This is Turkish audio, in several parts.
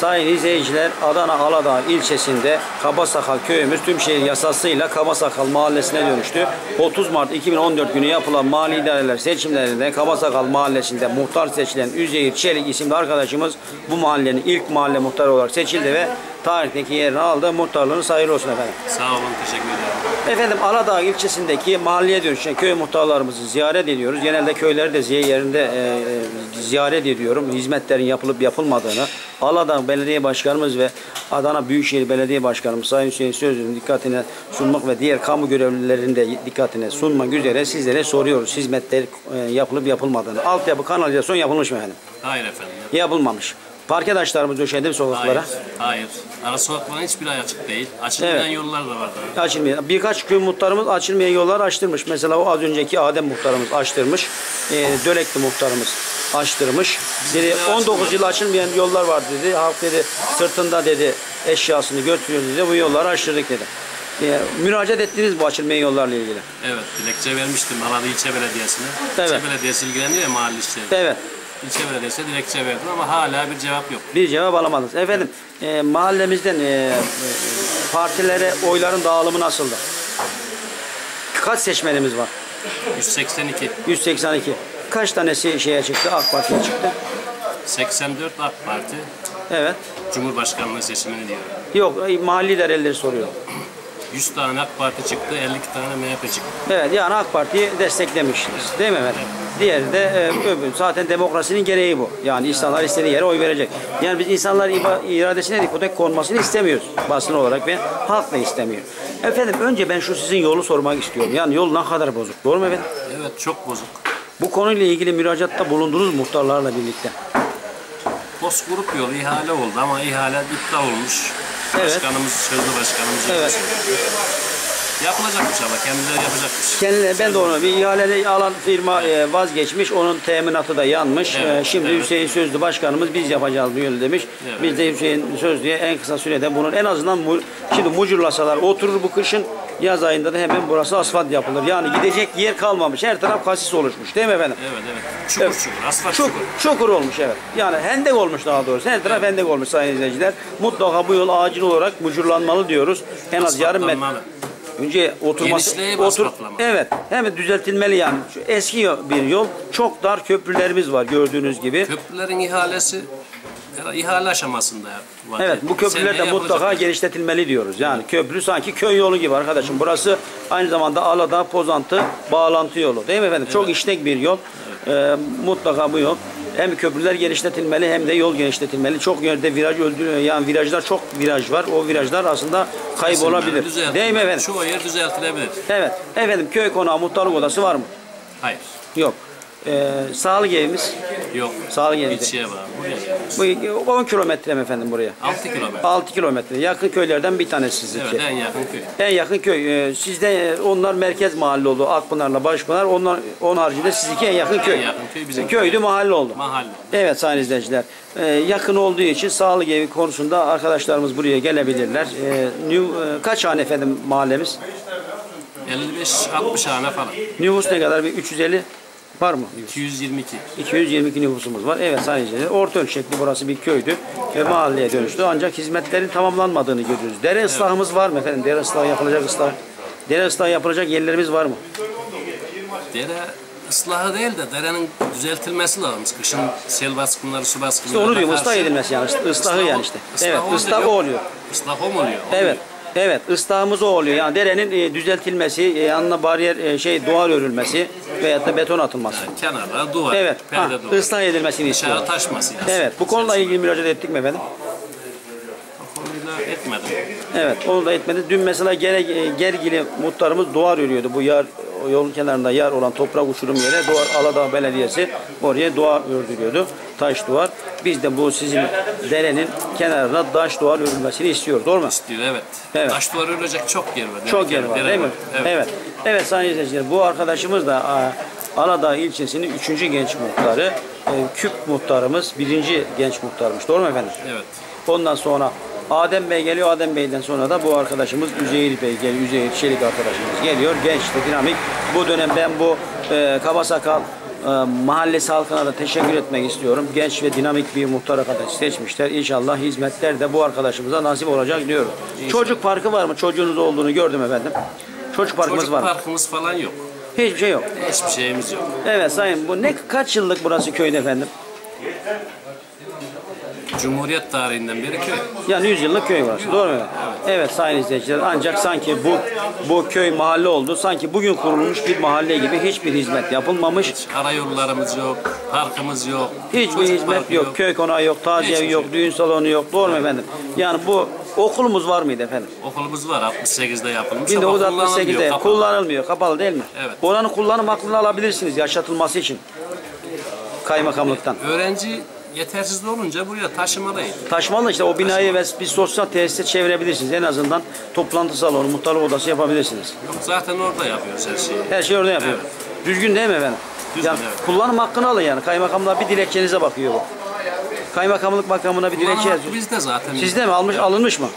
Sayın izleyiciler Adana Aladağ ilçesinde Kabasakal köyümüz tüm şehir yasasıyla Kabasakal mahallesine dönüştü. 30 Mart 2014 günü yapılan mali idareler seçimlerinde Kabasakal mahallesinde muhtar seçilen Üzeyir Çelik isimli arkadaşımız bu mahallenin ilk mahalle muhtarı olarak seçildi ve tarihteki yerini aldı. Muhtarlığınız hayırlı olsun efendim. Sağ olun, teşekkür ederim. Efendim Aladağ ilçesindeki mahalleye dönüşen köy muhtarlarımızı ziyaret ediyoruz. Genelde köyleri de yerinde e, e, ziyaret ediyorum. Hizmetlerin yapılıp yapılmadığını. Aladağ Belediye Başkanımız ve Adana Büyükşehir Belediye Başkanımız Sayın Hüseyin Sözlü'nün dikkatine sunmak ve diğer kamu görevlilerinin de dikkatine sunmak üzere sizlere soruyoruz. Hizmetler e, yapılıp yapılmadığını. Altyapı kanalizasyon yapılmış mı efendim? Hayır efendim. Yapılmamış. Parke taşlarımız döşedi mi sokaklara? Hayır, hayır. Ara sokakların hiçbir ay açık değil. Açılmayan Evet. yollar da vardır. açılmayan. Birkaç köy muhtarımız açılmayan yollar açtırmış. Mesela o az önceki Adem muhtarımız açtırmış. E, Dölekli muhtarımız açtırmış. Dedi de 19 yıl açılmayan yollar var dedi. Halk dedi sırtında dedi eşyasını götürüyor dedi. Bu yolları açtırdık dedi. E, müracaat ettiniz bu açılmayan yollarla ilgili. Evet, dilekçe vermiştim Alada İlçe Belediyesi'ne. Evet. İlçe Belediyesi ilgileniyor ya mahalle işleri. Evet. İlçe Belediyesi'ne dilekçe verdim ama hala bir cevap yok. Bir cevap alamadınız. Efendim e, mahallemizden e, e, partilere oyların dağılımı nasıldı? Kaç seçmenimiz var? 182, 182. Kaç tanesi şeye çıktı? AK Parti'ye çıktı. 84 AK Parti Evet. Cumhurbaşkanlığı seçimini diyor. Yok e, mahalli idareleri soruyor. 100 tane AK Parti çıktı, 52 tane MHP çıktı. Evet yani AK Parti'yi desteklemişsiniz. Değil mi efendim? Diğeri de e, öbür. Zaten demokrasinin gereği bu. Yani insanlar istediği yere oy verecek. Yani biz insanlar iradesine ipotek konmasını istemiyoruz basın olarak ve halk da istemiyor. Efendim önce ben şu sizin yolu sormak istiyorum. Yani yol ne kadar bozuk. Doğru mu efendim? Evet, çok bozuk. Bu konuyla ilgili müracaatta bulundunuz mu muhtarlarla birlikte. Grup yolu ihale oldu ama ihale iptal olmuş. Evet. Başkanımız, sözlü başkanımız Evet. Yapılacakmış ama kendileri yapacakmış. Kendileri ben de onu bir ihaleli alan firma e, vazgeçmiş. Onun teminatı da yanmış. Evet, E, şimdi evet. Hüseyin Sözlü başkanımız biz yapacağız bu yolu demiş. Evet. Biz de Hüseyin Sözlü'ye en kısa sürede bunun en azından mu- şimdi mucurlasalar oturur bu kışın yaz ayında da hemen burası asfalt yapılır. Yani gidecek yer kalmamış. Her taraf kasis oluşmuş. Değil mi efendim? Evet evet. Çukur Evet. çukur. Asfalt çukur. çukur olmuş evet. Yani hendek olmuş daha doğrusu. Her taraf hendek olmuş sayın izleyiciler. Mutlaka bu yol acil olarak mucurlanmalı diyoruz. En az yarım metre. Önce oturması otur evet hemen düzeltilmeli yani. Şu eski bir yol çok dar köprülerimiz var gördüğünüz gibi. Köprülerin ihalesi ihale aşamasında var. Evet bu köprüler de mutlaka genişletilmeli diyoruz. Yani köprü sanki köy yolu gibi arkadaşım. Burası aynı zamanda Aladağ Pozantı bağlantı yolu değil mi efendim? Çok işlek bir yol. Ee, mutlaka bu yol hem köprüler genişletilmeli hem de yol genişletilmeli. Çok yerde viraj öldürüyor. Yani virajlar çok viraj var. O virajlar aslında kaybolabilir. Düzeltilebilir. Değil mi efendim? Çoğu yer düzeltilebilir. Evet. Efendim köy konağı muhtarlık odası var mı? Hayır. Yok. Ee, sağlık evimiz. Yok. Sağlık evi. de. İlçeye var. Buraya. Bu 10 kilometre mi efendim buraya? 6 kilometre. 6 kilometre. Yakın köylerden bir tanesi sizinki. Evet en yakın köy. En yakın köy. Ee, sizde e, onlar merkez mahalle oldu. Akpınar'la Başpınar. Onlar, onun haricinde sizinki en yakın köy. En yakın köy bizim. Köydü mahalle oldu. Mahalle. Evet sayın izleyiciler. Ee, yakın olduğu için sağlık evi konusunda arkadaşlarımız buraya gelebilirler. Ee, New, e, kaç hane efendim mahallemiz? 55-60 hane falan. Nüfus ne kadar? Bir 350 var mı? 222. 222 nüfusumuz var. Evet izleyiciler. Orta ölçekli burası bir köydü ve mahalleye dönüştü. Ancak hizmetlerin tamamlanmadığını görüyoruz. Dere ıslahımız var mı efendim? Dere ıslahı yapılacak ıslah. Dere ıslahı yapılacak yerlerimiz var mı? Dere ıslahı değil de derenin düzeltilmesi lazım. Kışın sel baskınları, su baskınları. İşte onu diyorum ıslah edilmesi yani. Islahı yani işte. Evet ıslah o oluyor. Islah o mu oluyor? Evet. Evet, ıslahımız o oluyor. Yani derenin e, düzeltilmesi, e, yanına bariyer e, şey duvar örülmesi veyahut da beton atılması. Kenarlara duvar, Evet, ha, duvar. ıslah edilmesini istiyorlar. taşmasın. yani. Evet, bu konuyla ilgili müracaat ettik mi efendim? Bu konuyla etmedim. Evet, onu da etmedi. Dün mesela Gere, Gergili muhtarımız duvar örüyordu. Bu yar, yolun kenarında yar olan toprak uçurum yere Duvar Aladağ Belediyesi oraya duvar ördürüyordu. Taş duvar. Biz de bu sizin derenin kenarına taş duvar örülmesini istiyoruz. Doğru mu? Diyor evet. Evet. Taş duvar örülecek çok yer var. Çok yer var değil mi? Evet. Evet. Evet sayın izleyiciler bu arkadaşımız da Aladağ ilçesinin 3. genç muhtarı. E, Küp muhtarımız 1. genç muhtarmış. Doğru mu efendim? Evet. Ondan sonra Adem Bey geliyor. Adem Bey'den sonra da bu arkadaşımız Üzeyir Bey geliyor. Üzeyir Çelik arkadaşımız geliyor. Genç de dinamik. Bu dönem ben bu e, Kabasakal e, mahallesi halkına da teşekkür etmek istiyorum. Genç ve dinamik bir muhtar arkadaş seçmişler. İnşallah hizmetler de bu arkadaşımıza nasip olacak diyorum. Çocuk parkı var mı? Çocuğunuz olduğunu gördüm efendim. Çocuk parkımız Çocuk var mı? parkımız falan yok. Hiçbir şey yok. Hiçbir şeyimiz yok. Evet sayın bu ne kaç yıllık burası köyde efendim? Cumhuriyet tarihinden beri köy. Yani 100 yıllık köy burası. Doğru mu? Evet. Evet sayın izleyiciler ancak sanki bu bu köy mahalle oldu. Sanki bugün kurulmuş bir mahalle gibi hiçbir hizmet yapılmamış. Karayollarımız yok, parkımız yok. Hiçbir çocuk hizmet parkı yok. Köy konağı yok, taziye Hiçbir yok, şey. düğün salonu yok. Doğru mu efendim? Yani bu okulumuz var mıydı efendim? Okulumuz var 68'de yapılmış ama kullanılmıyor. 1968'de kapalı. kullanılmıyor. Kapalı değil mi? Evet. Oranın kullanım hakkını alabilirsiniz yaşatılması için. Kaymakamlıktan. Öğrenci yetersiz olunca buraya taşımalıyız. Taşmalı işte o binayı ve bir sosyal tesise çevirebilirsiniz. En azından toplantı salonu, muhtarlık odası yapabilirsiniz. Yok zaten orada yapıyoruz her şeyi. Her şey orada yapıyor. Evet. Düzgün değil mi efendim? Düzgün, yani evet. kullanım hakkını alın yani. Kaymakamlar bir dilekçenize bakıyor bu. Kaymakamlık makamına bir dilekçe Kullanmak yazıyor. bizde zaten. Sizde mi almış alınmış mı?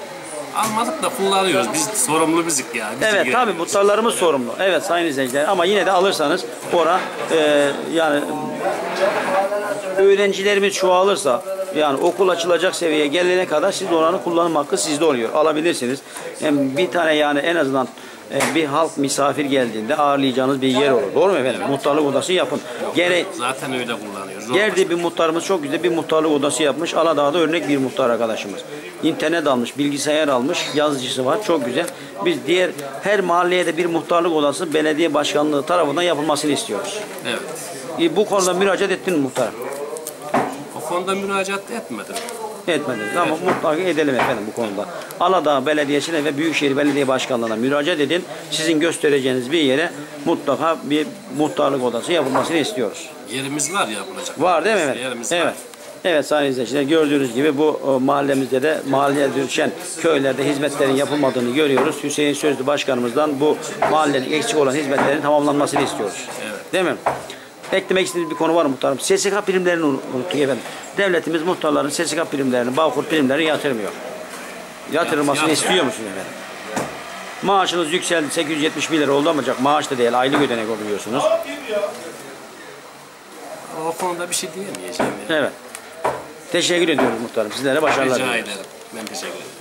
Almadık da kullanıyoruz. Biz sorumlu bizik ya. Biz Evet tabii muhtarlarımız sorumlu. Evet sayın izleyiciler ama yine de alırsanız ora e, yani öğrencilerimiz çoğalırsa yani okul açılacak seviyeye gelene kadar siz oranın kullanım hakkı sizde oluyor. Alabilirsiniz. Yani bir tane yani en azından e, bir halk misafir geldiğinde ağırlayacağınız bir yer olur. Doğru mu efendim? Muhtarlık odası yapın. Gene Zaten öyle kullanıyoruz. Yerde bir muhtarımız çok güzel bir muhtarlık odası yapmış. Aladağ'da örnek bir muhtar arkadaşımız. İnternet almış, bilgisayar almış, yazıcısı var. Çok güzel. Biz diğer her mahalleye de bir muhtarlık odası belediye başkanlığı tarafından yapılmasını istiyoruz. Evet. E, Bu konuda müracaat ettin mi muhtar? O konuda müracaat etmedim. Etmediniz ama mutlaka edelim efendim bu konuda. Aladağ Belediyesi'ne ve Büyükşehir Belediye Başkanlığı'na müracaat edin. Sizin göstereceğiniz bir yere mutlaka bir muhtarlık odası yapılmasını istiyoruz. Yerimiz var yapılacak. Var değil mi efendim? Yerimiz evet. var. Evet sayın izleyiciler gördüğünüz gibi bu o, mahallemizde de mahalleye düşen köylerde hizmetlerin yapılmadığını görüyoruz. Hüseyin Sözlü Başkanımızdan bu mahallenin eksik olan hizmetlerin tamamlanmasını istiyoruz. Evet. Değil mi? Eklemek istediğiniz bir konu var mı muhtarım? SSK primlerini unu- unuttuk efendim. Devletimiz muhtarların SSK primlerini, Bağkur primlerini yatırmıyor. Yatırılmasını Yat- istiyor musunuz efendim? Maaşınız yükseldi 871 lira oldu ancak maaş da değil aylık ödenek oluyorsunuz. O konuda bir şey diyemeyeceğim. Yani. Evet. Teşekkür ediyoruz muhtarım. Sizlere başarılar Rica diliyoruz. ederim. Ben teşekkür ederim.